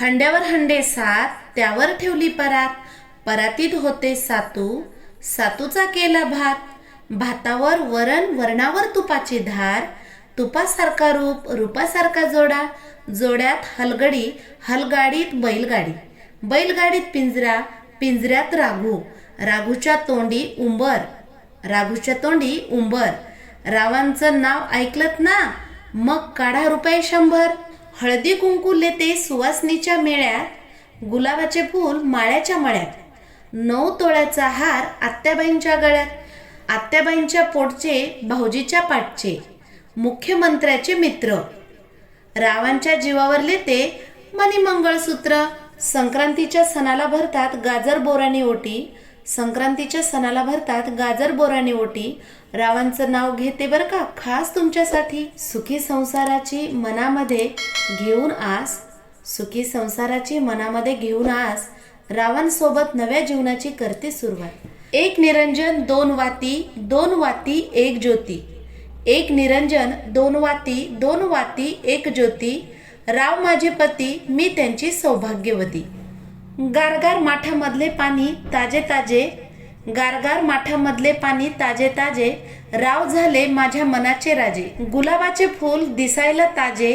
हंड्यावर हंडे सात त्यावर ठेवली परात. परातीत होते सातू सातूचा केला भात. भातावर वरण वरणावर तुपाची धार. तुपासारखा रूप रूपासारखा जोडा. जोड्यात हलगडी हलगाडीत बैलगाडी. बैलगाडीत पिंजरा पिंजऱ्यात राघू. राघूच्या तोंडी उंबर. राघूच्या तोंडी उंबर. रावांचं नाव ऐकलत ना? मग काढा रुपये शंभर. हळदी कुंकू लेते सुवासनीच्या मेळ्यात गुलाबाचे फूल माळ्याच्या मळ्यात नऊ तोळ्याचा हार आत्याबाईंच्या गळ्यात आत्याबाईंच्या पोटचे भाऊजीच्या पाठचे मुख्यमंत्र्याचे मित्र. रावांच्या जीवावर लेते मनी मंगळसूत्र संक्रांतीच्या सणाला भरतात गाजर बोराणी ओटी संक्रांतीच्या सणाला भरतात गाजर बोरानी ओटी. रावांचं नाव घेते बरं का? खास तुमच्यासाठी सुखी संसाराची मनामध्ये घेऊन आस. सुखी संसाराची मनामध्ये घेऊन आस. रावांसोबत नव्या जीवनाची करते सुरुवात. एक निरंजन दोन वाती दोन वाती एक ज्योती. एक निरंजन दोन वाती दोन वाती एक ज्योती. राव माझे पती मी त्यांची सौभाग्यवती. गारगार माठामधले पाणी ताजे ताजे गारगार माठामधले पाणी ताजे ताजे राव झाले माझ्या मनाचे राजे. गुलाबाचे फूल दिसायला ताजे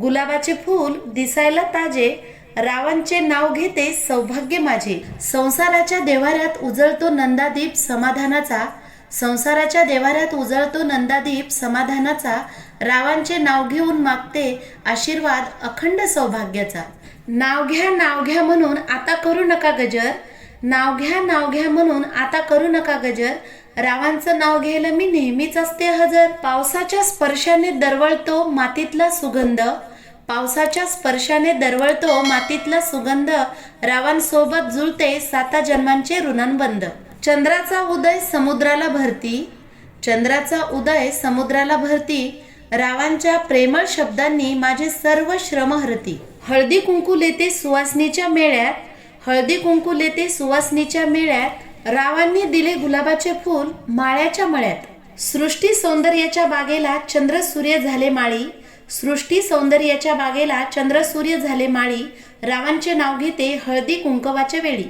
गुलाबाचे फूल दिसायला ताजे रावांचे नाव घेते सौभाग्य माझे. संसाराच्या देवाऱ्यात उजळतो नंदादीप समाधानाचा संसाराच्या देवाऱ्यात उजळतो नंदादीप समाधानाचा. रावांचे नाव घेऊन मागते आशीर्वाद अखंड सौभाग्याचा. नाव घ्या नाव घ्या म्हणून आता करू नका गजर. नाव घ्या नाव घ्या म्हणून आता करू नका गजर. रावांचं नाव घ्यायला मी नेहमीच असते हजर. पावसाच्या स्पर्शाने दरवळतो मातीतला सुगंध. पावसाच्या स्पर्शाने दरवळतो मातीतला सुगंध. रावांसोबत जुळते साता जन्मांचे ऋणांबंध चंद्राचा उदय समुद्राला भरती. चंद्राचा उदय समुद्राला भरती. रावांच्या प्रेमळ शब्दांनी माझे सर्व श्रम हरती. हळदी कुंकू लेते सुवासनीच्या मेळ्यात. हळदी कुंकू लेते सुवासनीच्या मेळ्यात. रावांनी दिले गुलाबाचे फूल माळ्याच्या मळ्यात. सृष्टी सौंदर्याच्या बागेला चंद्र सूर्य झाले माळी. सृष्टी सौंदर्याच्या बागेला चंद्र सूर्य झाले माळी. रावांचे नाव घेते हळदी कुंकवाच्या वेळी.